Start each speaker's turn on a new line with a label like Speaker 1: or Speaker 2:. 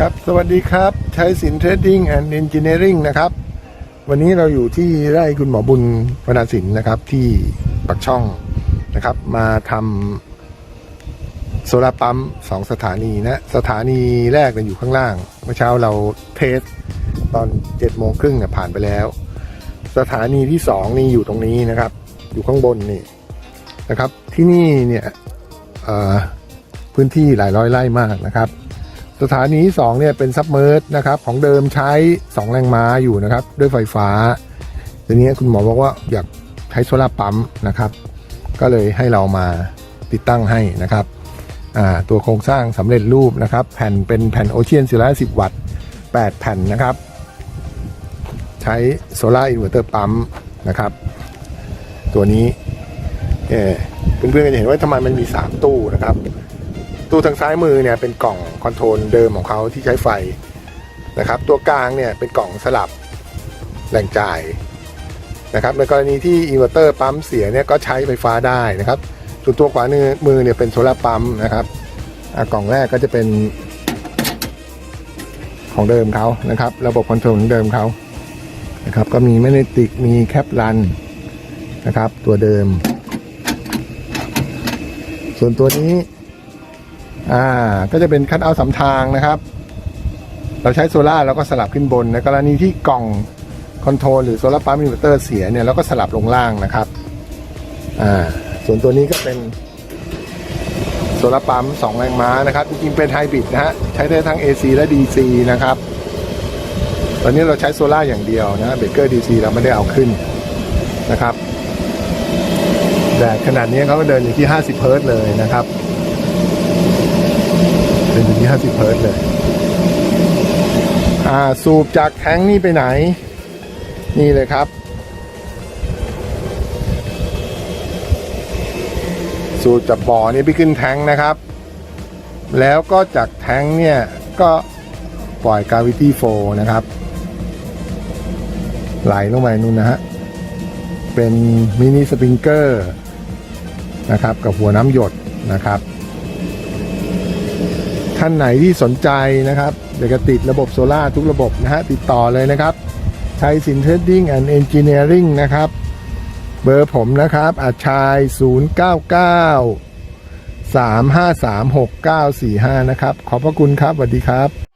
Speaker 1: ครับ สวัสดีครับชัยสินเทรดดิ้งแอนด์เอนจิเนียริงนะครับ วันนี้เราอยู่ที่ไร่คุณหมอบุญวนาสินนะครับที่ปักช่องนะครับ มาทำโซลาร์ปั๊มสองสถานีนะ สถานีแรกเนี่ยอยู่ข้างล่าง เมื่อเช้าเราเทสตอนเจ็ดโมงครึ่งเนี่ยผ่านไปแล้ว สถานีที่สองนี่อยู่ตรงนี้นะครับ อยู่ข้างบนนี่นะครับ ที่นี่เนี่ยพื้นที่หลายร้อยไร่มากนะครับ สถานีที่สองเนี่ยเป็นซับเมอร์สนะครับของเดิมใช้ 2 แรงม้าอยู่นะครับด้วยไฟฟ้าทีนี้คุณหมอบอกว่าอยากใช้โซลาร์ปั๊มนะครับ ก็เลยให้เรามาติดตั้งให้นะครับตัวโครงสร้างสำเร็จรูปนะครับ แผ่นเป็นแผ่นโอเชียน410 วัตต์ 8 แผ่นนะครับ ใช้โซลาร์อินเวอร์เตอร์ปั๊มนะครับ ตัวนี้เพื่อนๆก็จะเห็นว่าทำไมมันมี 3 ตู้นะครับ ตู้ทางซ้ายมือเนี่ยเป็นกล่องคอนโทรลเดิมของเขาที่ใช้ไฟนะครับ ตัวกลางเนี่ยเป็นกล่องสลับแหล่งจ่ายนะครับในกรณีที่อินเวอร์เตอร์ปั๊มเสียเนี่ยก็ใช้ไฟฟ้าได้นะครับส่วนตัวขวามือเนี่ยเป็นโซลาร์ปั๊มนะครับกล่องแรกก็จะเป็นของเดิมเขานะครับ ระบบคอนโทรลของเดิมเขานะครับ ก็มีแมกเนติกมีแคปรันนะครับ ตัวเดิม ส่วนตัวนี้ อ่าก็จะเป็นคัดเอาท์สำทางนะครับ เราใช้โซล่าเราก็สลับขึ้นบนในกรณีที่กล่องคอนโทรลหรือโซลาร์ปั๊มอินเวอร์เตอร์เสียเนี่ยเราก็สลับลงล่างนะครับอ่าส่วนตัวนี้ก็เป็นโซลาร์ปั๊ม2แรงม้านะครับจริงๆเป็นไฮบริดนะฮะใช้ได้ทั้ง AC และ DC นะครับ ตอนนี้เราใช้โซล่าอย่างเดียวนะเบรกเกอร์ DC เราไม่ได้เอาขึ้นนะครับแดดขนาดนี้เขาก็เดินอยู่ที่ 50 เฮิร์ตเลยนะครับ เป็นที่50เฮิร์ตเลย อ่าสูบจากแทงค์นี่ไปไหน นี่เลยครับ สูบจากบ่อนี่ไปขึ้นแทงค์นะครับ แล้วก็จากแทงค์เนี่ย ก็ปล่อยกาวิตี้โฟนะครับไหลลงไปนู่นนะฮะ เป็นมินิสปริงเกอร์นะครับ กับหัวน้ำหยดนะครับ ท่านไหนที่สนใจนะครับอยากจะติดระบบโซล่าทุกระบบนะฮะติดต่อเลยนะครับชัยสินเทรดดิ้งแอนด์เอนจิเนียริงนะครับ เบอร์ผมนะครับอาชาย 099 353 6945 นะครับ ขอบพระคุณครับสวัสดีครับ